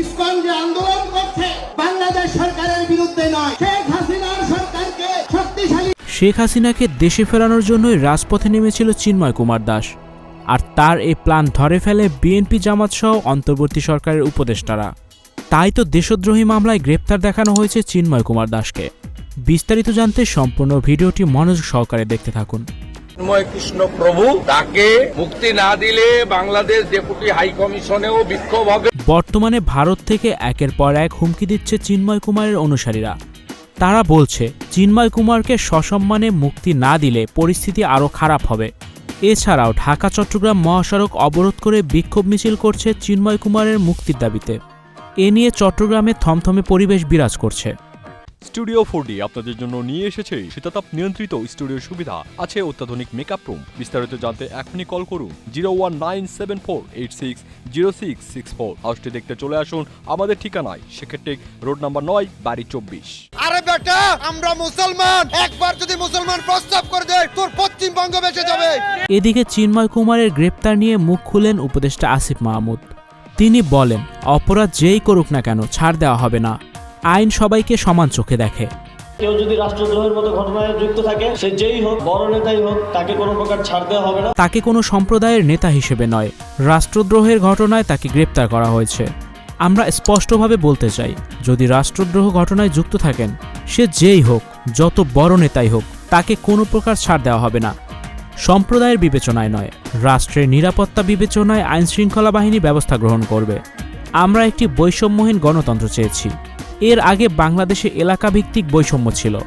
ISKCON যে আন্দোলন করছে। বাংলাদেশ সরকারের বিরুদ্ধে নয়। শেখ হাসিনার সরকারকে শক্তিশালী শেখ হাসিনাকে দেশে ফেরানোর জন্যই রাজপথে নেমেছিল চিন্ময় কুমার দাস। আর তার এই প্ল্যান ধরে ফেলে বিএনপি জামাত সহ অন্তর্বর্তী সরকারের উপদেষ্টারা। তাই তো দেশদ্রোহী মামলায় গ্রেপ্তার দেখানো হয়েছে চিন্ময় কুমার দাসকে। বিস্তারিত জানতে সম্পূর্ণ ভিডিওটি মনোযোগ সহকারে দেখতে থাকুন। কৃষ্ণ প্রভু তাকে মুক্তি না দিলে বাংলাদেশ ডেপুটি হাই কমিশনেও বিক্ষোভ হবে। বর্তমানে ভারত থেকে একের পর এক হুমকি দিচ্ছে চিন্ময় কুমারের অনুসারীরা। তারা বলছে, চিন্ময় কুমারকে সসম্মানে মুক্তি না দিলে পরিস্থিতি আরও খারাপ হবে। এছাড়াও ঢাকা, চট্টগ্রাম মহাসড়ক অবরোধ করে বিক্ষোভ মিছিল করছে চিন্ময় কুমারের মুক্তির দাবিতে। এ নিয়ে চট্টগ্রামে থমথমে পরিবেশ বিরাজ করছে। স্টুডিও ফোর আপনাদের জন্য নিয়ে এসেছে শীতাতাপ নিয়ন্ত্রিত স্টুডিও সুবিধা। আছে অত্যাধুনিক মেকআপ রুম বিস্তারিত জানতে এখনই কল করুন zero one nine seven four eight six zero six six four হাউসটি দেখতে চলে আসুন আমাদের ঠিকানায়। সেক্ষেত্রে রোড নাম্বার নয় বাড়ি চব্বিশ। আরে বেটা আমরা মুসলমান। একবার যদি মুসলমান প্রস্তাব করে দেয় তোর পশ্চিমবঙ্গ বেঁচে যাবে। এদিকে চিন্ময় কুমারের গ্রেপ্তার নিয়ে মুখ খুলেন উপদেষ্টা আসিফ মাহমুদ। তিনি বলেন অপরাধ যেই করুক না কেন ছাড় দেওয়া হবে না। আইন সবাইকে সমান চোখে দেখে। কেউ যদি রাষ্ট্রদ্রোহের মতো ঘটনায় যুক্ত থাকে সে যেই হোক বড় নেতাই হোক তাকে কোনো প্রকার ছাড় দেওয়া হবে না। তাকে কোনো সম্প্রদায়ের নেতা হিসেবে নয় রাষ্ট্রদ্রোহের ঘটনায় তাকে গ্রেপ্তার করা হয়েছে। আমরা স্পষ্টভাবে বলতে চাই যদি রাষ্ট্রদ্রোহ ঘটনায় যুক্ত থাকেন সে যেই হোক যত বড় নেতাই হোক তাকে কোনো প্রকার ছাড় দেওয়া হবে না। সম্প্রদায়ের বিবেচনায় নয় রাষ্ট্রের নিরাপত্তা বিবেচনায় আইন শৃঙ্খলা বাহিনী ব্যবস্থা গ্রহণ করবে। আমরা একটি বৈষম্যহীন গণতন্ত্র চেয়েছি। এর আগে বাংলাদেশে এলাকাভিত্তিক বৈষম্য ছিল।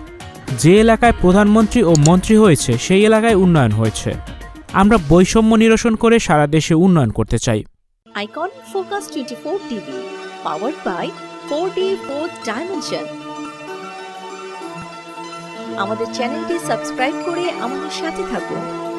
যে এলাকায় প্রধানমন্ত্রী ও মন্ত্রী হয়েছে, সেই এলাকায় উন্নয়ন হয়েছে। আমরা বৈষম্য নিরসন করে সারা দেশে উন্নয়ন করতে চাই। Icon Focus 24 TV powered by 4D 4th Dimension. আমাদের চ্যানেলটি সাবস্ক্রাইব করে আমাদের সাথে থাকুন।